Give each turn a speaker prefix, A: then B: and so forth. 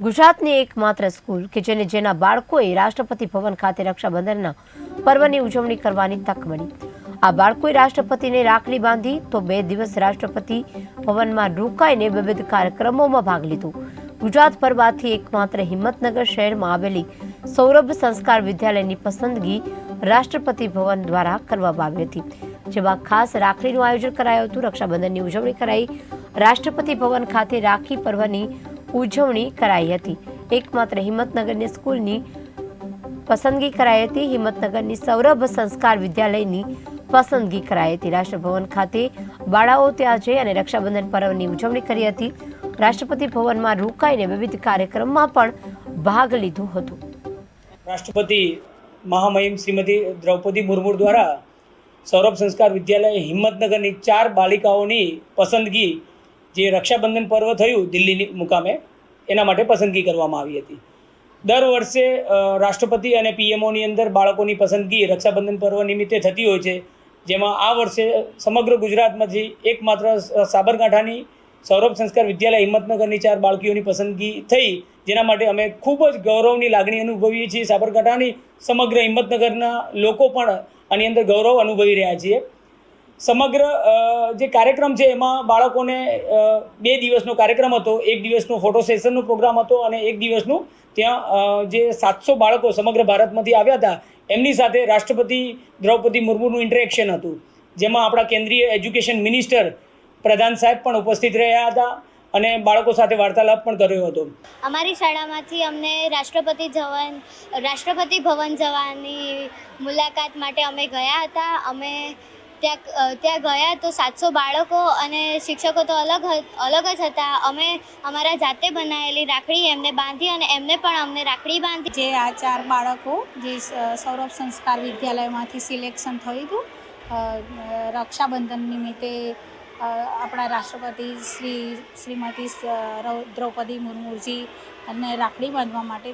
A: ગુજરાતની એકમાત્ર સ્કૂલ કે જેને જેના બાળકોએ રાષ્ટ્રપતિ ભવન ખાતે રક્ષાબંધનના પર્વની ઉજવણી કરવાની તક મળી. આ બાળકોએ રાષ્ટ્રપતિને રાખડી બાંધી તો બે દિવસ રાષ્ટ્રપતિ ભવનમાં રોકાઈને વિવિધ કાર્યક્રમોમાં ભાગ લીધો. ગુજરાત પરબાથી એકમાત્ર હિંમતનગર શહેરમાં આવેલી સૌરભ સંસ્કાર વિદ્યાલયની પસંદગી રાષ્ટ્રપતિ ભવન દ્વારા કરવામાં આવી હતી. જેમાં ખાસ રાખડીનું આયોજન કરાયું હતું, રક્ષાબંધનની ઉજવણી કરાઈ. રાષ્ટ્રપતિ ભવન ખાતે રાખી પર્વની ઉજવણી કરાઈ હતી. એકમાત્ર હિંમતનગરની સ્કૂલની પસંદગી કરાઈ હતી. હિંમતનગરની સૌરભ સંસ્કાર વિદ્યાલયની પસંદગી કરાઈ હતી. રાષ્ટ્રભવન ખાતે બાળાઓ ત્યાં જઈ અને રક્ષાબંધન પર્વની ઉજવણી કરી હતી. રાષ્ટ્રપતિ ભવનમાં રોકાઈને વિવિધ કાર્યક્રમમાં પણ ભાગ લીધો હતો.
B: રાષ્ટ્રપતિ મહામહિમ શ્રીમતી દ્રૌપદી મુર્મુ દ્વારા સૌરભ સંસ્કાર વિદ્યાલય હિંમતનગરની ચાર બાલિકાઓની પસંદગી જે રક્ષાબંધન પર્વ થયું દિલ્હીની મુકામે, એના માટે પસંદગી કરવામાં આવી હતી. દર વર્ષે રાષ્ટ્રપતિ અને પીએમઓની અંદર બાળકોની પસંદગી રક્ષાબંધન પર્વ નિમિત્તે થતી હોય છે. જેમાં આ વર્ષે સમગ્ર ગુજરાતમાંથી એકમાત્ર સાબરકાંઠાની સૌરભ સંસ્કાર વિદ્યાલય હિંમતનગરની ચાર બાળકીઓની પસંદગી થઈ. જેના માટે અમે ખૂબ જ ગૌરવની લાગણી અનુભવીએ છીએ. સાબરકાંઠાની સમગ્ર હિંમતનગરના લોકો પણ આની અંદર ગૌરવ અનુભવી રહ્યા છીએ. સમગ્ર જે કાર્યક્રમ છે એમાં બાળકોને બે દિવસનો કાર્યક્રમ હતો. એક દિવસનો ફોટો સેશનનો પ્રોગ્રામ હતો અને એક દિવસનું ત્યાં જે સાતસો બાળકો સમગ્ર ભારતમાંથી આવ્યા હતા, એમની સાથે રાષ્ટ્રપતિ દ્રૌપદી મુર્મુનું ઇન્ટરેક્શન હતું. જેમાં આપણા કેન્દ્રીય એજ્યુકેશન મિનિસ્ટર પ્રધાન સાહેબ પણ ઉપસ્થિત રહ્યા હતા અને બાળકો સાથે વાર્તાલાપ પણ કર્યો હતો.
C: અમારી શાળામાંથી અમને રાષ્ટ્રપતિ ભવન રાષ્ટ્રપતિ ભવન જવાની મુલાકાત માટે અમે ગયા હતા. અમે ત્યાં ત્યાં ગયા તો સાતસો બાળકો અને શિક્ષકો તો અલગ અલગ જ હતા. અમે અમારા જાતે બનાવેલી રાખડી એમને બાંધી અને એમને પણ અમને રાખડી બાંધી.
D: જે આ ચાર બાળકો, જે સૌરભ સંસ્કાર વિદ્યાલયમાંથી સિલેક્શન થયું હતું રક્ષાબંધન નિમિત્તે આપણા રાષ્ટ્રપતિ શ્રી, શ્રીમતી દ્રૌપદી મુર્મુજી અને રાખડી બાંધવા માટે